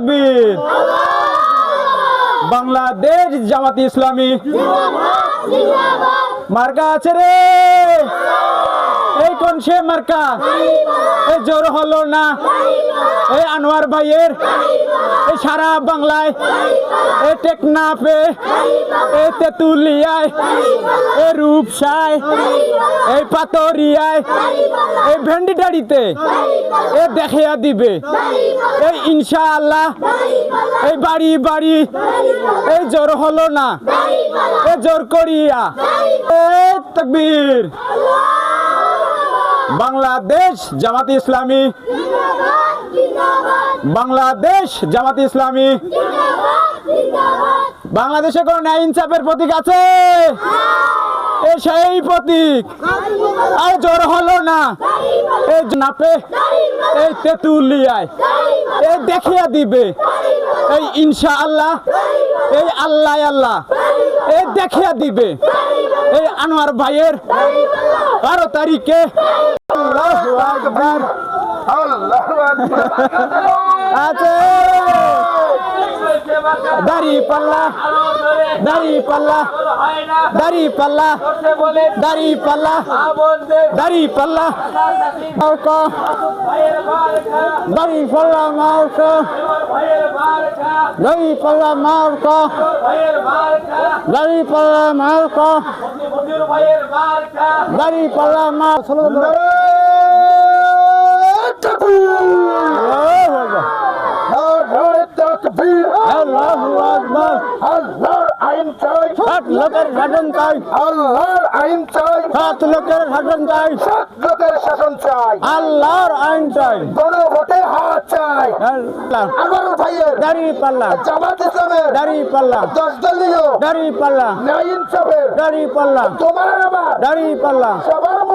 তকবীর বাংলাদেশ জামাতি ইসলামী। মার্কা আছে রে। সে মার্কা। এই জোর হলো না। এই আনোয়ার ভাইয়ের। এই সারা বাংলায়। এই টেকনাফে। এই তেতুলিয়ায়। এই রূপসায়। এই পাতরিয়ায়। এই ভেন্ডিটারিতে এ দেখিয়া দিবে। এই ইনশাআল্লাহ। এই বাড়ি বাড়ি। এই জোর হলো না। এ জোর করিয়া। এ তকবীর। বাংলাদেশ জামাতি ইসলামী। বাংলাদেশ জামাতি ইসলামী। বাংলাদেশে কোন ন্যায় ইনসাফের প্রতীক আছে? সেই প্রতীক। আর জোর হলো না। এই নাপে এই তেতুলিয়ায় এই দেখিয়া দিবে। এই ইনশা আল্লাহ এই আল্লাহ আল্লাহ এই দেখিয়া দিবে। এই আনোয়ার ভাইয়ের বারো তারিখে আল্লাহু আকবার। আছে দাড়ি পাল্লা। দাড়ি পাল্লা। দাড়ি পাল্লা। দাড়ি পাল্লা। দাড়ি পাল্লা। দাড়ি পাল্লা মাউকা দাড়ি পাল্লা মাউকা দাড়ি পাল্লা মাউকা দাড়ি পাল্লা আল্লাহু আকবার সাত লোকের শাসন চাই আল্লাহর আইন চাই সাত লোকের শাসন চাই লোকের শাসন চাই আল্লাহর আইন চাই গণভোটের হাত চাই আমার ভাইয়ের দাড়ি পাল্লা জামাত ইসলামের দাড়ি পাল্লা দশ দলীয় দাড়ি পাল্লা ন্যায় ইনসাফের দাড়ি পাল্লা তোমার আমার দাড়ি পাল্লা সবার